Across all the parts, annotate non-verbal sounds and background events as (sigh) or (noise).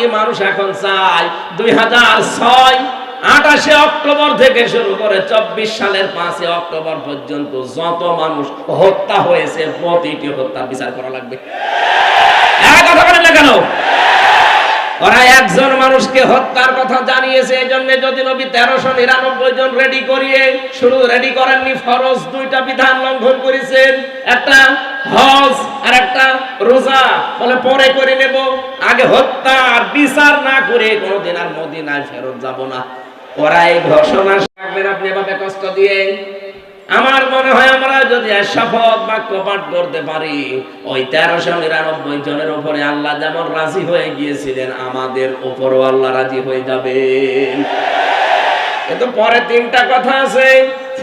কোটি মানুষ এখন চায় দুই হাজার ছয়, আঠাশে অক্টোবর থেকে শুরু করে চব্বিশ সালের পাঁচই অক্টোবর পর্যন্ত যত মানুষ হত্যা হয়েছে, প্রতিটি হত্যা বিচার করা লাগবে। কেন? ওরা একজন মানুষকে হত্যার কথা জানিয়েছে এই জন্য যদি নবী তেরোশো নিরানব্বই জন রেডি করিয়ে শুরু রেডি করেননি, ফরজ দুইটা বিধান লঙ্ঘন করেছেন। একটা হজ রোজা বলে পরে করে নেব। আগে হত্যা আর বিচার না করে কোনোদিন আর মদিনায় ফেরত যাব না। ওরা এই ঘোষণা রাখবেন, আপনি এভাবে কষ্ট দিয়ে। আমার মনে হয় আমরা যদি শপথ বাক্য পাঠ করতে পারি, ওই তেরোশো নিরানব্বই জনের উপরে আল্লাহ যেমন রাজি হয়ে গিয়েছিলেন, আমাদের উপরও আল্লাহ রাজি হয়ে যাবেন কিন্তু পরে তিনটা কথা আছে।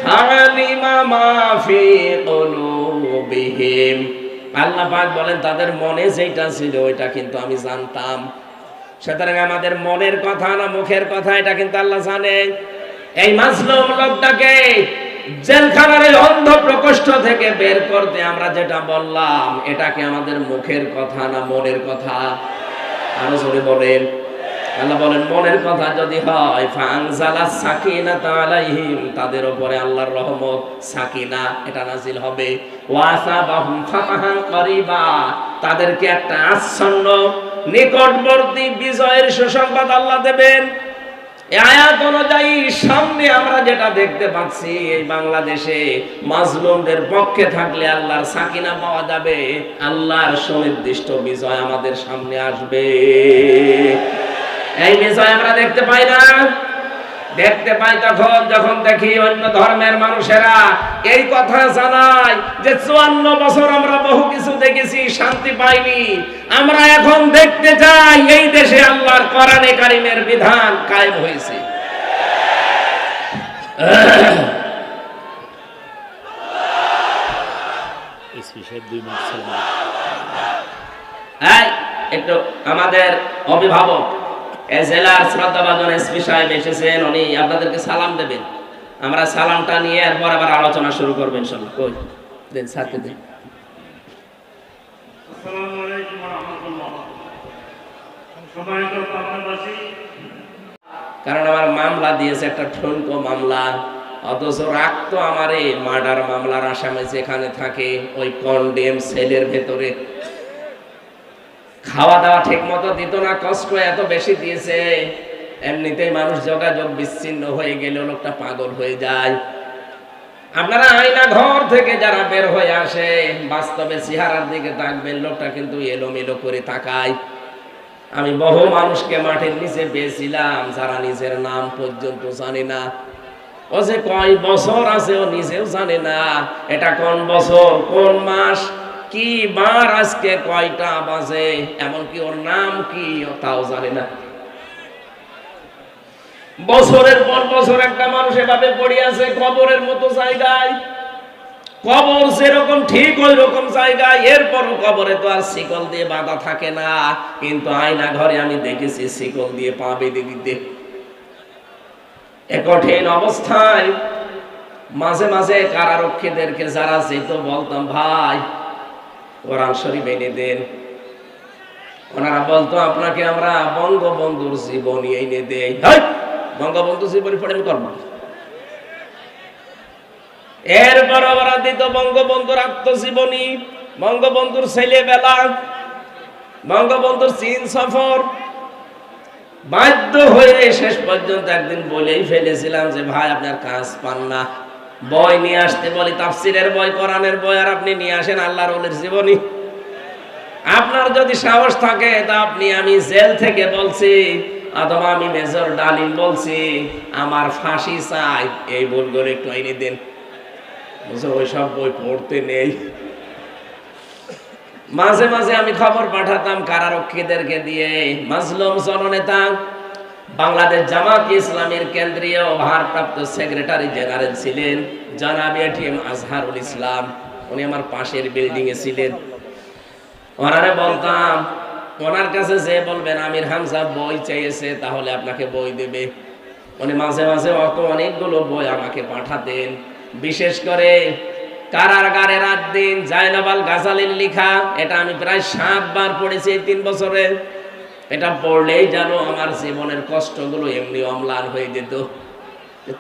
ফালিমা মাফি কুলুবিহিম। আল্লাহ পাক বলেন, তাদের মনে যেটা ছিল ওইটা কিন্তু আমি জানতাম। সুতরাং আমাদের মনের কথা না মুখের কথা, এটা কিন্তু আল্লাহ জানে। এই মাজলুম লোকটাকে জেলখানার অন্ধ প্রকোষ্ঠ থেকে বের করতে আমরা যেটা বললাম, এটা কি আমাদের মুখের কথা না মনের কথা? আরও জোরে বলেন। আল্লাহ বলেন, মনের কথা যদি হয় ফাংজালা সাকিনা আলাইহিম, তাদের উপরে আল্লাহর রহমত, সাকিনা, এটা নাজিল হবে। ওয়াসাবাহুম ফাতাহান করিবা, তাদেরকে একটা আচ্ছন্ন, নিকটবর্তী বিজয়ের সুসংবাদ আল্লাহ দেবেন। আয়াত অনুযায়ী সামনে আমরা যেটা দেখতে পাচ্ছি, এই বাংলাদেশে মাজলুমদের পক্ষে থাকলে আল্লাহর সাকিনা পাওয়া যাবে। আল্লাহর সুনির্দিষ্ট বিজয় আমাদের সামনে আসবে। এই বিষয় আমরা দেখতে পাই না। দেখতে পাই তখন, যখন দেখি অন্য ধর্মের মানুষেরা এই কথা জানায় যে চুয়ান্ন বছর আমরা বহু কিছু দেখেছি, শান্তি পাইনি। আমরা এখন দেখতে চাই এই দেশে আল্লাহর কোরআনে কারিমের বিধান কায়েম হয়েছে। একটু আমাদের অভিভাবক জেলার শ্রদ্ধাভাজন এসপি সাহেব এসেছেন উনি আপনাদেরকে সালাম দেবেন। আমরা সালামটা নিয়ে এরপর আবার আলোচনা শুরু করবেন কই? দেন স্যারকে দেন। আসসালামু আলাইকুম ওয়া রাহমাতুল্লাহ। সম্মানিত পাবনাবাসী। কারণ আমার মামলা দিয়েছে একটা ঠনকো মামলা অথচ রাখতো আমারে মার্ডার মামলার আসামে যেখানে থাকে ওই কন্ডেম সেলের ভেতরে। খাওয়া দাওয়া ঠিক মতো দিত না, কষ্ট এত বেশি দিয়েছে। এমনিতেই মানুষ যোগাযোগ বিচ্ছিন্ন হয়ে গেলে লোকটা পাগল হয়ে যায়। আপনারা আয়না ঘর থেকে যারা বের হয়ে আসে, বাস্তবে চেহারার দিকে তাকবেন, লোকটা কিন্তু এলোমেলো করে তাকায়। আমি বহু মানুষকে মাঠের নিচে পেয়েছিলাম, যারা নিজের নাম পর্যন্ত জানে না। ও যে কয় বছর আছে, ও নিজেও জানে না, এটা কোন বছর, কোন মাস? কি বার আজকে কয়টা বাজে? এমনকি ওর নাম কি? তাও জানে না। বছরের পর বছর একটা মানুষ এভাবে পড়ে আছে কবরের মতো জায়গায়। কবর যেরকম ঠিক ওই রকম জায়গায়। এরপরও কবরে তো আর শিকল দিয়ে বাঁধা থাকে না। কিন্তু আয়না ঘরে আমি দেখেছি শিকল দিয়ে পা বেঁধে দিতে। এ কঠিন অবস্থায় মাঝে মাঝে কারারক্ষীদেরকে যারা যেত বলতাম, ভাই কোরআন শরীফ এনে দেন। ওনারা বলতো, আপনাকে আমরা বঙ্গবন্ধুর জীবনী এনে দেই। বঙ্গবন্ধু জীবনী পড়ে আমি করব এরপর ওরা দিত বঙ্গবন্ধুর আত্মজীবনী, বঙ্গবন্ধুর ছেলেবেলা, বঙ্গবন্ধুর চীন সফর। বাধ্য হয়ে শেষ পর্যন্ত একদিন বলেই ফেলেছিলাম যে, ভাই, আপনার কাজ পান না। বই নিয়ে আসতে বলি, তাফসিরের বই, কোরআনের বই, আর আপনি নিয়ে আসেন আল্লাহর ওলির জীবনী। আপনার যদি সাহস থাকে, তা আপনি, আমি জেল থেকে বলছি, অথবা আমি মেজর ডালিম বলছি, আমার ফাঁসি চাই, এই বইগুলো একটু এনে দেন। বুঝো ওইসব বই পড়তে নেই। মাঝে মাঝে আমি খবর পাঠাতাম কারারক্ষীদেরকে দিয়ে, মাজলুম জননেতা বাংলাদেশ জামাত ইসলামের কেন্দ্রীয় ভারপ্রাপ্ত সেক্রেটারি জেনারেল ছিলেন জনাবি এটিএম আজহারুল ইসলাম। উনি আমার পাশের বিল্ডিং এ ছিলেন। ওনারে বলতাম, ওনার কাছে যে বলবেন, আমির হামজা বই চেয়েছে, তাহলে আপনাকে বই দেবে। উনি মাঝে মাঝে অত অনেকগুলো বই আমাকে পাঠাতেন। বিশেষ করে কারাগারে রাত দিন জায়নাবাল গাজালির লিখা, এটা আমি প্রায় সাতবার পড়েছি এই তিন বছরে। এটা পড়লেই যেন আমার জীবনের কষ্টগুলো এমনি অম্লান হয়ে যেত।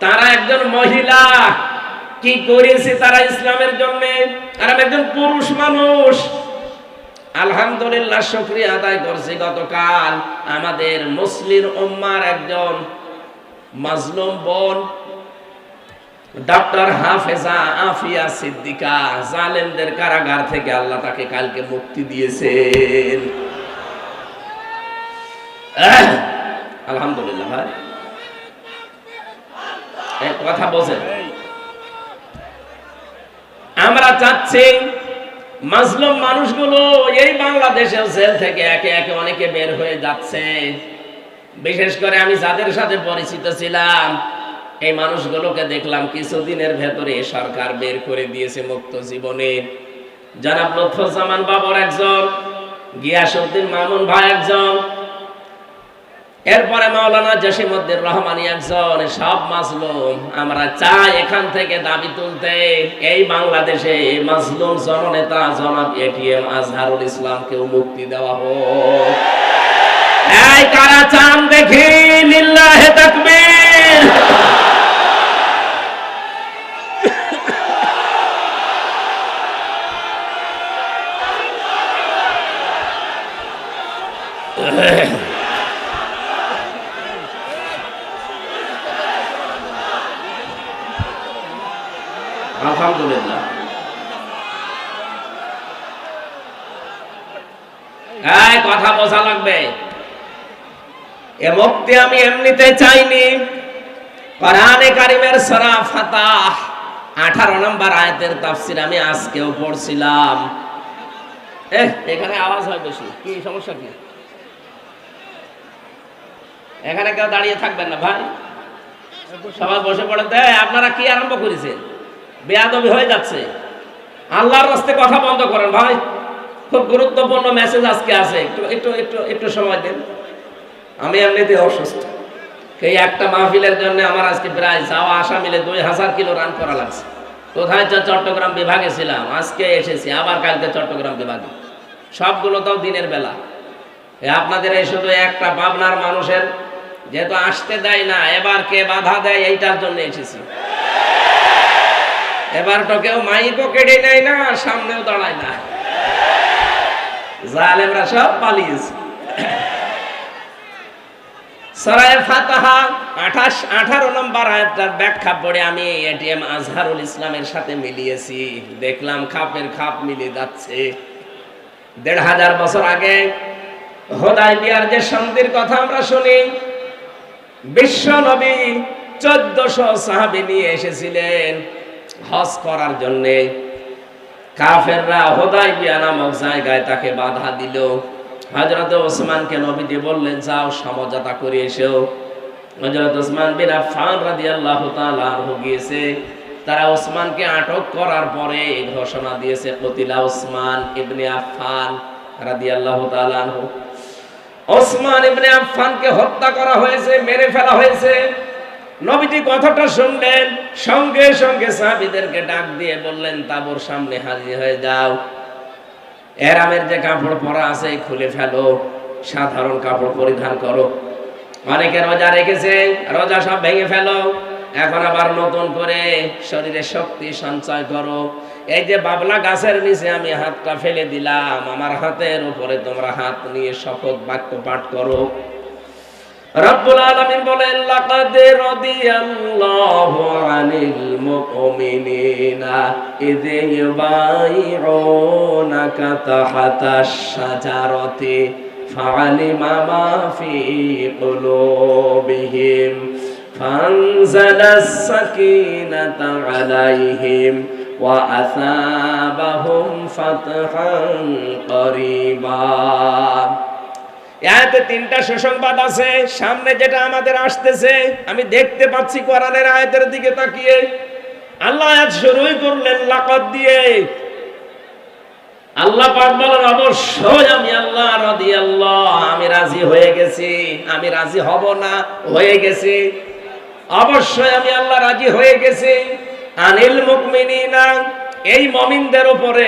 তারা একজন মহিলা, কি করেছে তারা ইসলামের জন্য? আর আমি একজন পুরুষ মানুষ। আলহামদুলিল্লাহ আদায় করছি গতকাল আমাদের মুসলিম উম্মার একজন মাজলুম বোন ডক্টর হাফেজা আফিয়া সিদ্দিকা, জালেমদের কারাগার থেকে আল্লাহ তাকে কালকে মুক্তি দিয়েছেন! আলহামদুলিল্লাহ, ভাই। এক কথা বোঝেন আমরা চাচ্ছি মাজলুম মানুষগুলো এই বাংলাদেশের জেল থেকে একে একে অনেকে বের হয়ে যাচ্ছে। বিশেষ করে আমি যাদের সাথে পরিচিত ছিলাম, এই মানুষগুলোকে দেখলাম কিছুদিনের ভেতরে সরকার বের করে দিয়েছে মুক্ত জীবনে। জনাব লুৎফুজ্জামান বাবর একজন, গিয়াসউদ্দিন মামুন ভাই একজন এরপরে মাওলানা জসিমউদ্দিন রহমানি একজন সব মাজলুম, আমরা চাই এখান থেকে দাবি তুলতে এই বাংলাদেশে এই মাজলুম জননেতা জনাব এটিএম আজহারুল ইসলামকেও মুক্তি দেওয়া হোক। এই কারা চান দেখি, লিল্লাহে তাকবীর। (laughs) আলহামদুলিল্লাহ। কথা বোঝা লাগবে। এ মুক্তি আমি এমনিতে চাইনি। কোরআনে কারিমের সূরা ফাতাহ 18 নম্বর আয়াতের আমি আজকেও পড়ছিলাম। এখানে আওয়াজ হয় বেশি। কি, সমস্যা কি? এখানে কেউ দাঁড়িয়ে থাকবেন না, ভাই। সবাই বসে পড়ে আপনারা কি আরম্ভ করেছেন? বেয়াদবি হয়ে যাচ্ছে। আল্লাহর রাস্তে কথা বন্ধ করেন, ভাই। খুব গুরুত্বপূর্ণ মেসেজ আজকে আছে। একটু একটু একটু একটু সময় দিন। আমি এমনিতে অসুস্থ। এই একটা মাহফিলের জন্য আমার আজকে প্রায় যাওয়া আসা মিলে দুই হাজার কিলো রান করা লাগছে। কোথায় চট্টগ্রাম বিভাগে ছিলাম, আজকে এসেছি, আবার কালকে চট্টগ্রাম বিভাগে। সবগুলো তো দিনের বেলা। আপনাদের এই শুধু একটা পাবনার মানুষের, যেহেতু আসতে দেয় না, এবার কে বাধা দেয়, এইটার জন্য এসেছি। এবার তো কেউ মাইকও নেয় না, সামনেও দাঁড়ায় না। জালেমরা সব পালিয়েছে। মিলিয়েছি। দেখলাম খাপের খাপ মিলে যাচ্ছে। দেড় হাজার বছর আগে হোদাই সন্ধির কথা আমরা শুনি, বিশ্ব নবী চোদ্দশো সাহাবি নিয়ে এসেছিলেন। হজ করার জন্যে কাফেররা নামক জায়গায় তাকে বাধা দিল। হজরত ওসমানকে বললেন, যাও করে এসো। হজরত ওসমান বিন আফফান রাদিয়াল্লাহু তাআলা আনহু গিয়েছে। তারা ওসমানকে আটক করার পরে ঘোষণা দিয়েছে ওসমান ইবনে আফফান রাদিয়াল্লাহু তাআলা আনহু। ওসমান ইবনে আফফানকে হত্যা করা হয়েছে, মেরে ফেলা হয়েছে। নবীজি কথাটা শুনলেন, সঙ্গে সঙ্গে সাহাবীদেরকে ডাক দিয়ে বললেন, তাবুর সামনে হাজির হয়ে যাও। এরামের যে কাপড় পরা আছে, খুলে ফেলো, সাধারণ কাপড় পরিধান করো। অনেকে রোজা রেখেছে, রোজা সব ভেঙে ফেলো। এখন আবার নতুন করে শরীরে শক্তি সঞ্চয় করো। এই যে বাবলা গাছের নিচে আমি হাতটা ফেলে দিলাম, আমার হাতের উপরে তোমরা হাত নিয়ে শপথ বাক্য পাঠ করো। রব্বুল আলামিন বলেন লাকাদ রাদিয়াল্লাহু আনিল মুমিনিনা ইয ইউবাইউনাকা তাহাতাশ শাজারাতি ফাআলিমা মা ফি কুলুবিহিম فأنزل السكينة عليهم وأثابهم فتحا قريبا এতে তিনটা সুসংবাদ আছে। সামনে যেটা আমাদের আসতেছে, আমি দেখতে পাচ্ছি কোরআনের আয়াতের দিকে তাকিয়ে। আল্লাহ আয়াত শুরুই করলেন লাকাত দিয়ে। আল্লাহ পাক বলেন, অবশ্যই আমি আল্লাহ রাদি আল্লাহ আমি রাজি হয়ে গেছি। আমি রাজি হব না, হয়ে গেছি। অবশ্যই আমি আল্লাহ রাজি হয়ে গেছি। আনিল মুকমিনিনা, এই মমিনদের উপরে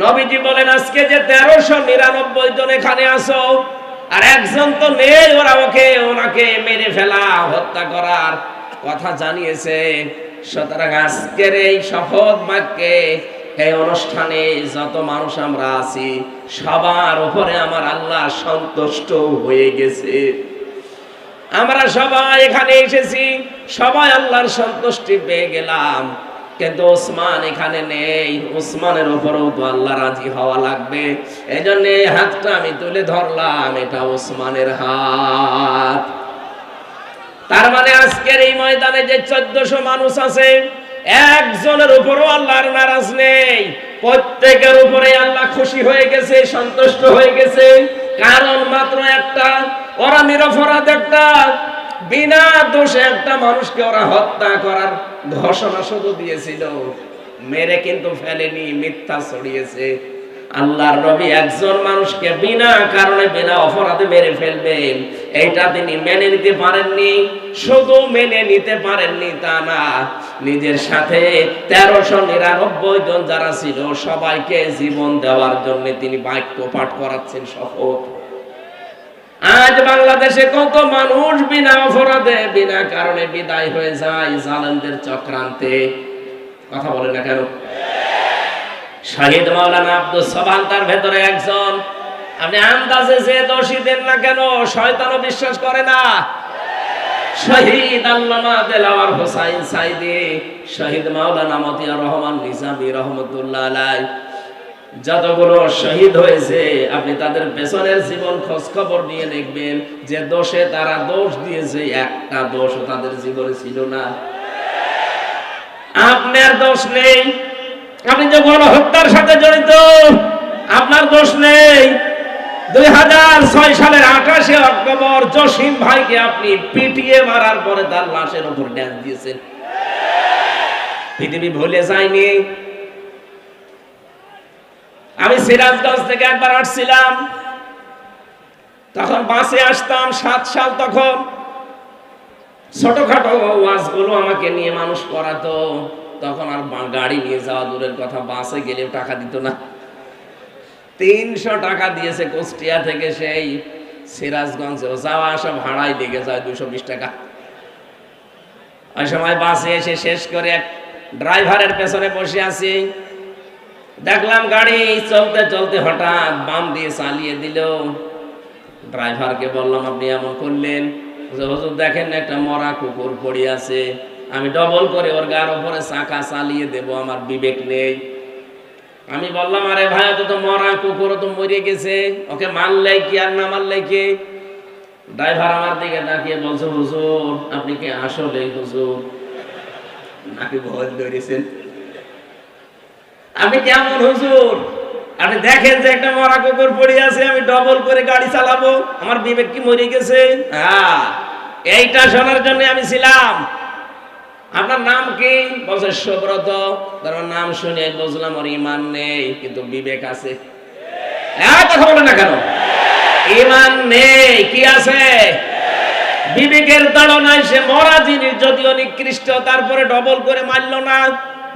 নবীজি বলেন, আজকে যে তেরোশো নিরানব্বই জন এখানে আসো আর একজন তো নেই ওরা ওকে, ওনাকে মেরে ফেলা, হত্যা করার কথা জানিয়েছে। সুতরাং আজকের এই শপথ বাক্যে, এই অনুষ্ঠানে যত মানুষ আমরা আছি, সবার উপরে আমার আল্লাহ সন্তুষ্ট হয়ে গেছে। আমরা সবাই এখানে এসেছি, সবাই আল্লাহর সন্তুষ্টি পেয়ে গেলাম। কিন্তু ওসমান এখানে নেই। ওসমানের উপরেও তো আল্লাহ রাজি হওয়া লাগবে। এই জন্য এই হাতটা আমি তুলে ধরলাম, এটা ওসমানের হাত। তার মানে আজকের এই ময়দানে যে চোদ্দশো মানুষ আছে, একজনের উপরও আল্লাহর নারাজ নেই। প্রত্যেকের উপরে আল্লাহ খুশি হয়ে গেছে, সন্তুষ্ট হয়ে গেছে। কারণ মাত্র একটা, ওরা নিরপরাধ একটা। বিনা দোষে একটা মানুষকে ওরা হত্যা করার ঘোষণা শুধু দিয়েছিল। মেরে কিন্তু ফেলেনি, মিথ্যা ছড়িয়েছে। আল্লাহর নবী একজন মানুষকে বিনা কারণে, বিনা অপরাধে মেরে ফেলবেন। এইটা তিনি মেনে নিতে পারেননি, শুধু মেনে নিতে পারেননি তা না। নিজের সাথে তেরোশো নিরানব্বই জন যারা ছিল, সবাইকে জীবন দেওয়ার জন্য তিনি বাক্য পাঠ করাচ্ছেন শপথ। আজ বাংলাদেশে কত মানুষ বিনা অপরাধে, বিনা কারণে বিদায় হয়ে যায় জালেমদের চক্রান্তে। কথা বলে না কেন? শাহিদ মাওলানা আব্দুল সাবান তার ভেতরে একজন। আপনি আন্দাজে যে দোষী দেন না কেন, শয়তানও বিশ্বাস করে না। শহীদ আল্লামা দেলাওয়ার হোসাইন সাইদি, শহীদ মাওলানা মতিয়া রহমান নিজামী রহমতুল্লাহ আলাই যতগুলো শহীদ হয়েছে, আপনি তাদের পেছনের জীবন খোঁজ খবর নিয়ে দেখবেন যে দোষে তারা দোষ দিয়েছে, একটা দোষ তাদের জীবনে ছিল না। আপনার দোষ নেই। আপনি যে গণহত্যার সাথে জড়িত, আপনার দোষ নেই। দুই হাজার ছয় সালের আঠাশে অক্টোবর জসিম ভাইকে আপনি পিটিয়ে মারার পরে তার লাশের উপর ড্যান্স দিয়েছেন। পৃথিবী ভুলে যায়নি। আমি সিরাজগঞ্জ থেকে একবার আসছিলাম। তখন বাসে আসতাম সাত সাল তখন। ছোটখাটো ওয়াজগুলো আমাকে নিয়ে মানুষ করাতো। তখন আর গাড়ি নিয়ে যাওয়া দূরের কথা, বাসে গেলেও টাকা দিত না। তিনশো টাকা দিয়েছে কুষ্টিয়া থেকে সেই সিরাজগঞ্জে। যাওয়া, আসা, ভাড়াই লেগে যায় দুশো বিশ টাকা। ওই সময় বাসে এসে শেষ করে এক ড্রাইভারের পেছনে বসে আছি। দেখলাম গাড়ি চলতে চলতে হঠাৎ বাম দিয়ে চালিয়ে দিল। ড্রাইভারকে বললাম আপনি এমন করলেন? যে, দেখেন না একটা মরা কুকুর পড়ে আছে। আমি ডবল করে ওর গার উপরে চাকা চালিয়ে দেব আমার বিবেক নেই। আমি বললাম আরে ভাই তো তো মরা কুকুর তো মরে গেছে। ওকে মারলে কি আর না মারলে কি? ড্রাইভার আমার দিকে তাকিয়ে বলছে হুজুর আপনি কি আসলে হুজুর? নাকি ভয় ধরেছেন? আমি কেমন হুজুর? আপনি দেখেন যে একটা মরা কুকুর পড়ে আছে, আমি ডবল করে গাড়ি চালাবো। আমার বিবেক কি মরে গেছে? হ্যাঁ এইটা শোনার জন্য আমি ছিলাম। আপনার নাম কি? বলছে সুব্রত। তার নাম শুনে বুঝলাম ওর ইমান নেই, কিন্তু বিবেক আছে। হ্যাঁ কথা বলে না কেন? ইমান নেই, কি আছে? বিবেকের তাড়নায় সে মরা জিনিস যদিও নিকৃষ্ট, তারপরে ডবল করে মারলো না।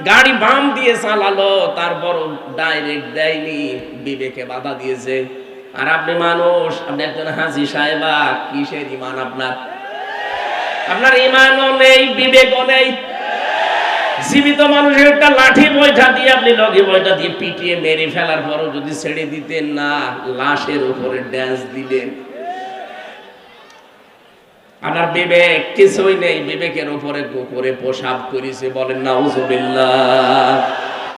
গাড়ি বাম দিয়ে চালালো তারপর ডাইরেক্ট দেয়নি, বিবেকে বাধা দিয়েছে। আর আপনি মানুষ, আপনি একজন হাসি সাহেবা, কিসের ইমান আপনার? আপনার ইমানও নেই, বিবেকও নেই। জীবিত মানুষের একটা লাঠি বৈঠা দিয়ে আপনি লগে বইটা দিয়ে পিটিয়ে মেরে ফেলার পরও যদি ছেড়ে দিতেন না, লাশের উপরে ড্যান্স দিলেন আপনার বিবেক কিছুই নেই বিবেকের উপরে কুকুরে পোশাক করেছে বলেন না